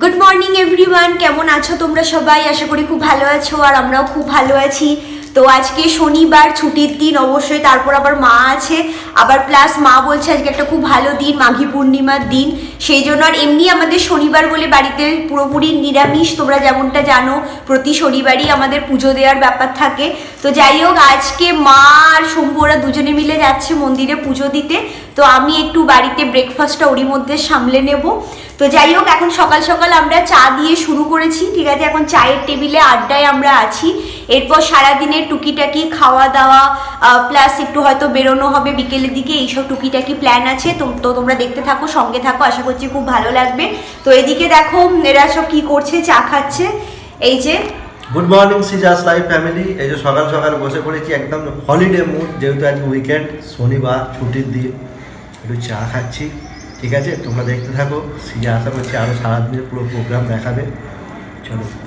Good morning everyone কেমন আছো তোমরা সবাই? আশা করি খুব ভালো আছো আর আমরাও খুব ভালো আছি। তো আজকে শনিবার, ছুটির দিন অবশ্যই, তারপর আবার মা আছে। আবার প্লাস মা বলছে আজকে একটা খুব ভালো দিন, মাঘী পূর্ণিমার দিন। সেই জন্য আর এমনি আমাদের শনিবার বলে বাড়িতে পুরোপুরি নিরামিষ। তোমরা যেমনটা জানো, প্রতি শনিবারই আমাদের পুজো দেওয়ার ব্যাপার থাকে। তো যাই হোক, আজকে মা আর শম্ভু ওরা দুজনে মিলে যাচ্ছে মন্দিরে পুজো দিতে। তো আমি একটু বাড়িতে ব্রেকফাস্টটা ওরই মধ্যে সামলে নেব। তো যাই হোক, এখন সকাল সকাল আমরা চা দিয়ে শুরু করেছি, ঠিক আছে? এখন চায়ের টেবিলে আড্ডায় আমরা আছি। এরপর সারাদিনের টুকিটাকি খাওয়া দাওয়া প্লাস একটু হয়তো বেরোনো হবে বিকেলের দিকে, এইসব টুকিটাকি প্ল্যান আছে। তো তোমরা দেখতে থাকো, সঙ্গে থাকো, আশা করছি খুব ভালো লাগবে। তো এদিকে দেখো, এরা সব কি করছে, চা খাচ্ছে। এই যে গুড মর্নিং সিজাস লাইভ ফ্যামিলি এই যে সকাল সকাল বসে পড়েছি, একদম হলিডে মুড যেহেতু আজ উইকেন্ড শনিবার, ছুটির দিন। একটু চা খাচ্ছি। ঠিক আছে? তোমরা দেখতে থাকো। সিজা আশা করছি আরও সারাদিনের পুরো প্রোগ্রাম দেখাবে। চলো।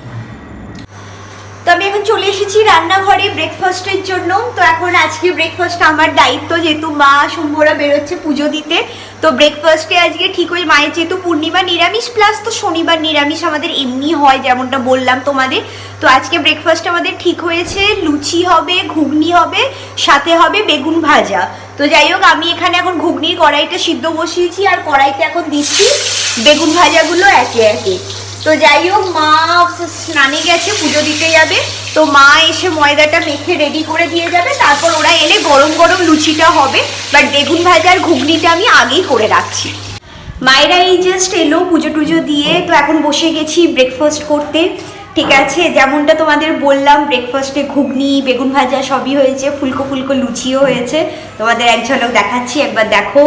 চলে এসেছি রান্নাঘরে ব্রেকফাস্টের জন্য। তো এখন আজকে ব্রেকফাস্ট আমার দায়িত্ব, যেহেতু মা শুম্ভরা বেরোচ্ছে পুজো দিতে। তো ব্রেকফাস্টে আজকে ঠিক ওই মায়ের যেহেতু পূর্ণিমা নিরামিষ প্লাস তো শনিবার নিরামিষ আমাদের এমনি হয়, যেমনটা বললাম তোমাদের। তো আজকে ব্রেকফাস্ট আমাদের ঠিক হয়েছে, লুচি হবে, ঘুগনি হবে, সাথে হবে বেগুন ভাজা। তো যাই হোক, আমি এখানে এখন ঘুগনির কড়াইটা সিদ্ধ বসিয়েছি, আর কড়াইতে এখন দিচ্ছি বেগুন ভাজাগুলো একে একে। তো যাই হোক, মা স্নানে গেছে, পুজো দিতে যাবে। তো মা এসে ময়দাটা মেখে রেডি করে দিয়ে যাবে। তারপর ওরা এলে গরম গরম লুচিটা হবে। বাট বেগুন ভাজার ঘুগনিটা আমি আগেই করে রাখছি। মায়েরা এই জাস্ট এলো পুজো টুজো দিয়ে। তো এখন বসে গেছি ব্রেকফাস্ট করতে। ঠিক আছে, যেমনটা তোমাদের বললাম ব্রেকফাস্টে ঘুগনি, বেগুন ভাজা সবই হয়েছে, ফুলকো ফুলকো লুচিও হয়েছে। তোমাদের এক ঝলক দেখাচ্ছি, একবার দেখো।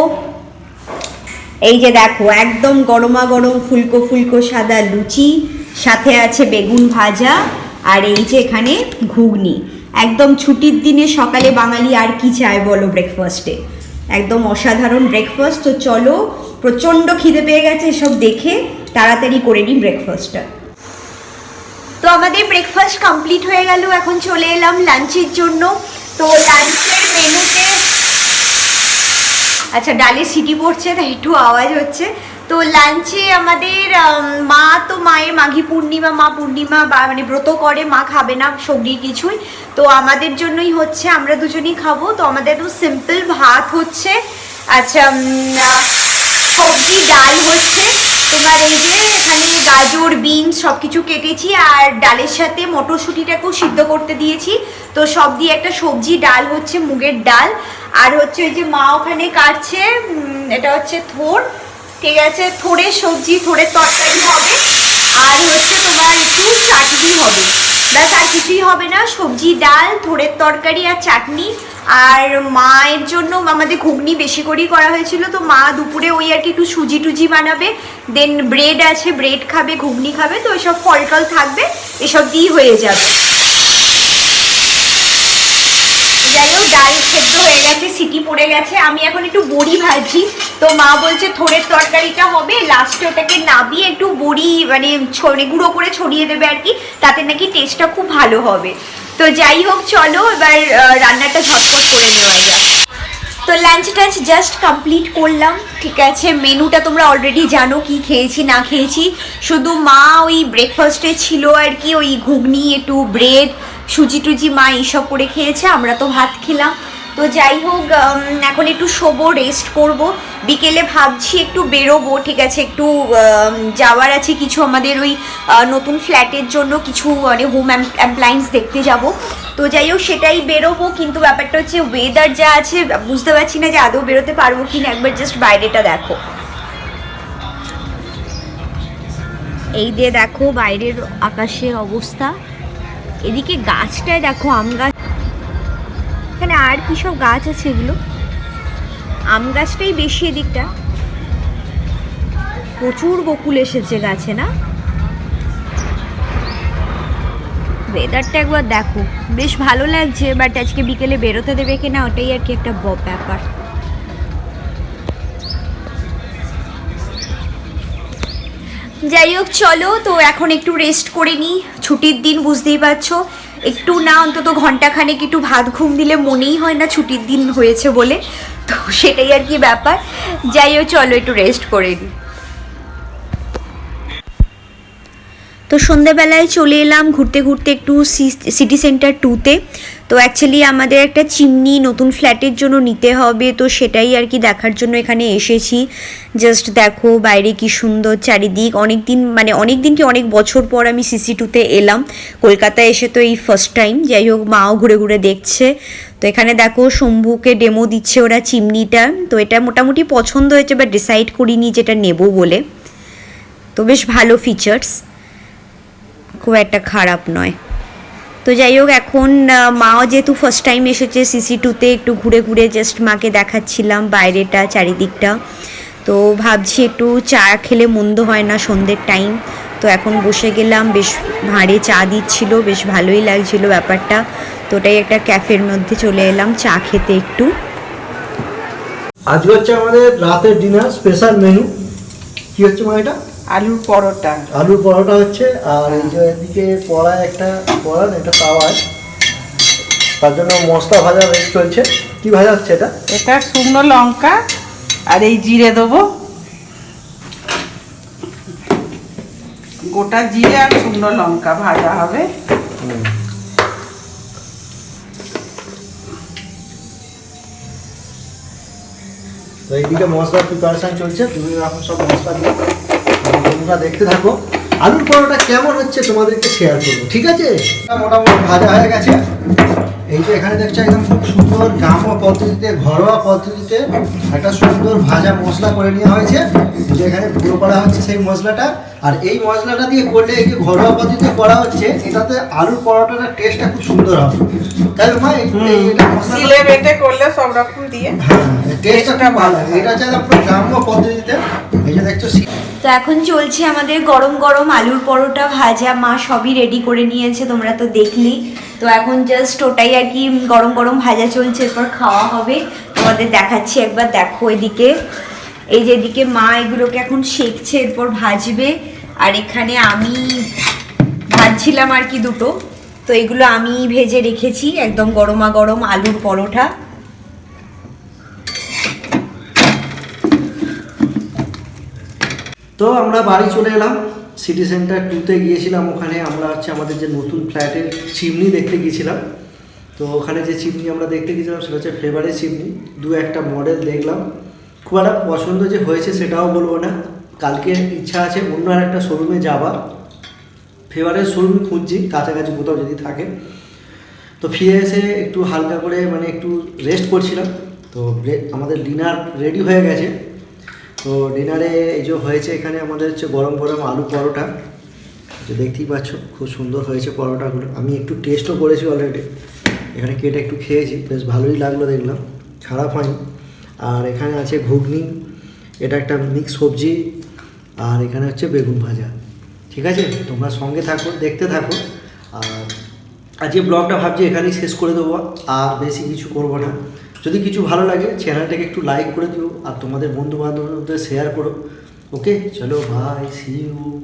এই যে দেখো, একদম গরমা গরম ফুলকো ফুলকো সাদা লুচি, সাথে আছে বেগুন ভাজা আর এই যে এখানে ঘুগনি। একদম ছুটির দিনে সকালে বাঙালি আর কি চায় বলো ব্রেকফাস্টে একদম অসাধারণ ব্রেকফাস্ট তো চলো, প্রচণ্ড খিদে পেয়ে গেছে এসব দেখে, তাড়াতাড়ি করে নিই ব্রেকফাস্টটা তো আমাদের ব্রেকফাস্ট কমপ্লিট হয়ে গেল, এখন চলে এলাম লাঞ্চের জন্য। তো লাঞ্চের মেনুতে আচ্ছা ডালে সিটি পড়ছে, তাই একটু আওয়াজ হচ্ছে। তো লাঞ্চে আমাদের মা তো মায়ের মাঘী পূর্ণিমা, মা পূর্ণিমা মানে ব্রত করে, মা খাবে না সবজি কিছুই। তো আমাদের জন্যই হচ্ছে, আমরা দুজনেই খাব। তো আমাদের তো সিম্পল ভাত হচ্ছে। আচ্ছা সবজি ডাল হচ্ছে। গাজর, বিনস সব কিছু কেটেছি আর ডালের সাথে মটরশুঁটিটাকেও সিদ্ধ করতে দিয়েছি। তো সব দিয়ে একটা সবজি, ডাল হচ্ছে মুগের ডাল। আর হচ্ছে ওই যে মা ওখানে কাটছে এটা হচ্ছে থোর। ঠিক আছে থোড়ের সবজি থোড়ের তরকারি হবে। আর হচ্ছে তোমার একটু চাটনি হবে কিছুই হবে না, সবজি, ডাল থোড়ের তরকারি আর চাটনি। আর মায়ের জন্য আমাদের ঘুগনি বেশি করেই করা হয়েছিল, তো মা দুপুরে ওই আর কি একটু সুজি টুজি বানাবে দেন ব্রেড আছে ব্রেড খাবে, ঘুগনি খাবে, তো এসব ফল টল থাকবে, এসব দিয়েই হয়ে যাবে যাই হোক ডাল সেদ্ধ হয়ে গেছে, সিটি পড়ে গেছে। আমি এখন একটু বড়ি ভাজি। তো মা বলছে, থোড়ের তরকারিটা হবে লাস্টে ওটাকে নাবিয়ে একটু বড়ি মানে ছড়ে, গুঁড়ো করে ছড়িয়ে দেবে আর কি, তাতে নাকি টেস্টটা খুব ভালো হবে। তো যাই হোক, চলো এবার রান্নাটা ঝটপট করে নেওয়া যাক। তো লাঞ্চ টাঞ্চ জাস্ট কমপ্লিট করলাম, ঠিক আছে? মেনুটা তোমরা অলরেডি জানো কি খেয়েছি, না খেয়েছি। শুধু মা ওই ব্রেকফাস্টে ছিল আর কি, ওই ঘুগনি, একটু ব্রেড সুজি টুজি মা এইসব করে খেয়েছে, আমরা তো ভাত খেলাম। তো যাই হোক এখন একটু শোবো রেস্ট করব। বিকেলে ভাবছি একটু বেরোবো, ঠিক আছে, একটু যাওয়ার আছে কিছু আমাদের ওই নতুন ফ্ল্যাটের জন্য কিছু মানে হোম অ্যাপ্লায়েন্স দেখতে যাব। তো যাই হোক, সেটাই বেরোবো, কিন্তু ব্যাপারটা হচ্ছে ওয়েদার যা আছে, বুঝতে পারছি না যে আদৌ বেরোতে পারব কি না একবার জাস্ট বাইরেটা দেখো। এই দিয়ে দেখো বাইরের আকাশের অবস্থা। এদিকে গাছটায় দেখো, আম গাছ। এখানে আর কি সব গাছ আছে এগুলো? আম গাছটাই বেশি এদিকটা। প্রচুর বকুল এসেছে গাছে, না? ওয়েদারটা একবার দেখো। বেশ ভালো লাগছে বাট আজকে বিকেলে বেরোতে দেবে কিনা, ওটাই আর কি একটা ব্যাপার। যাই হোক, চলো, তো এখন একটু রেস্ট করে নিই। ছুটির দিন বুঝতেই পারছ। একটু না, অন্তত ঘন্টাখানেক একটু ভাত ঘুম দিলে মনেই হয় না ছুটির দিন হয়েছে বলে। তো সেটাই আর কি ব্যাপার। যাই হোক, চলো, একটু রেস্ট করে নিই। তো সন্ধেবেলায় চলে এলাম ঘুরতে ঘুরতে একটু সিটি সেন্টার টুতে তো অ্যাকচুয়ালি আমাদের একটা চিমনি নতুন ফ্ল্যাটের জন্য নিতে হবে, তো সেটাই আর কি দেখার জন্য এখানে এসেছি। জাস্ট দেখো বাইরে কি সুন্দর চারিদিক অনেক দিন মানে অনেক দিন কি অনেক বছর পর আমি সিসি টুতে এলাম। কলকাতায় এসে তো এই ফার্স্ট টাইম যাই হোক মাও ঘুরে ঘুরে দেখছে। তো এখানে দেখো শম্ভুকে ডেমো দিচ্ছে ওরা চিমনিটা, তো এটা মোটামুটি পছন্দ হয়েছে বা ডিসাইড করিনি যেটা নেব বলে। তো বেশ ভালো ফিচার্স খুব একটা খারাপ নয়। তো যাই হোক, এখন মাও যেহেতু ফার্স্ট টাইম এসেছে সিসি টুতে একটু ঘুরে ঘুরে জাস্ট মাকে দেখাচ্ছিলাম বাইরেটা, চারিদিকটা। তো ভাবছি একটু চা খেলে মন্দ হয় না সন্ধ্যের টাইম তো এখন বসে গেলাম, বেশ ভাঁড়ে চা দিচ্ছিল, বেশ ভালোই লাগছিল ব্যাপারটা। তো ওটাই একটা ক্যাফের মধ্যে চলে এলাম চা খেতে একটু। আজকে হচ্ছে আমাদের রাতের ডিনার স্পেশাল মেনু কি হচ্ছে মা এটা আলুর পরোটা। আলুর পরোটা হচ্ছে আর এই যে এদিকে কড়াই একটা কড়া এটা তাওয়ায়। তার জন্য মশলা ভাজা চলছে। কি ভাজা হচ্ছে এটা? এটা শুকনো লঙ্কা আর এই জিরে দেবো। গোটা জিরে আর শুকনো লঙ্কা ভাজা হবে। তো এইদিকে মশলার প্রিপারেশন চলছে। বিভিন্ন রকম সব মশলা দিয়ে তোমরা দেখতে থাকো। আলুর পরোটা কেমন হচ্ছে তোমাদেরকে শেয়ার করব, ঠিক আছে? মোটামুটি ভাজা হয়ে গেছে। এই যে এখানে দেখছ একদম খুব সুন্দর গ্রাম্য পদ্ধতিতে, ঘরোয়া পদ্ধতিতে একটা সুন্দর ভাজা মশলা করে নেওয়া হয়েছে। যে এখানে গুঁড়ো করা হচ্ছে সেই মশলাটা। আর এই মশলাটা দিয়ে করলে এই যে ঘরোয়া পদ্ধতিতে করা হচ্ছে, এটাতে আলুর পরোটাটার টেস্টটা খুব সুন্দর হবে। সিলে বেটে করলে সব রকম দিয়ে হ্যাঁ টেস্টটা ভালো। এটা হচ্ছে পুরো গ্রাম্য পদ্ধতিতে এই যে দেখছ তো এখন চলছে আমাদের গরম গরম আলুর পরোটা ভাজা। মা সবই রেডি করে নিয়েছে তোমরা তো দেখলি। তো এখন জাস্ট ওটাই আর কি গরম গরম ভাজা চলছে এরপর খাওয়া হবে। তোমাদের দেখাচ্ছি একবার দেখো এদিকে। এই যে এদিকে মা এগুলোকে এখন শেখছে এরপর ভাজবে। আর এখানে আমি ভাজছিলাম আর কি দুটো। তো এগুলো আমি ভেজে রেখেছি, একদম গরমা গরম আলুর পরোটা। তো আমরা বাড়ি চলে এলাম সিটি সেন্টার টুতে গিয়েছিলাম, ওখানে আমরা হচ্ছে আমাদের যে নতুন ফ্ল্যাটের চিমনি দেখতে গিয়েছিলাম। তো ওখানে যে চিমনি আমরা দেখতে গিয়েছিলাম, সেটা হচ্ছে ফেভারেট চিমনি দু একটা মডেল দেখলাম। খুব একটা পছন্দ যে হয়েছে সেটাও বলব না। কালকে ইচ্ছা আছে অন্য আর একটা শোরুমে যাবার ফেভারেট শোরুম খুঁজছি, কাছাকাছি কোথাও যদি থাকে। তো ফিরে এসে একটু হালকা করে মানে একটু রেস্ট করছিলাম। তো আমাদের ডিনার রেডি হয়ে গেছে। তো ডিনারে এই যে হয়েছে এখানে আমাদের হচ্ছে গরম গরম আলু পরোটা। যে দেখতেই পাচ্ছ, খুব সুন্দর হয়েছে পরোটাগুলো। আমি একটু টেস্টও করেছি অলরেডি এখানে কেটে একটু খেয়েছি, বেশ ভালোই লাগল দেখলাম। খারাপ হয়নি। আর এখানে আছে ঘুগনি, এটা একটা মিক্স সবজি, আর এখানে হচ্ছে বেগুন ভাজা। ঠিক আছে? তোমরা সঙ্গে থাকো, দেখতে থাকো। আর আজকে ব্লগটা ভাবছি এখানেই শেষ করে দেবো। আর বেশি কিছু করব না। যদি কিছু ভালো লাগে, চ্যানেলটাকে একটু লাইক করে দিও। আর তোমাদের বন্ধু বান্ধবদের শেয়ার করো। ওকে চলো ভাই সি ইউ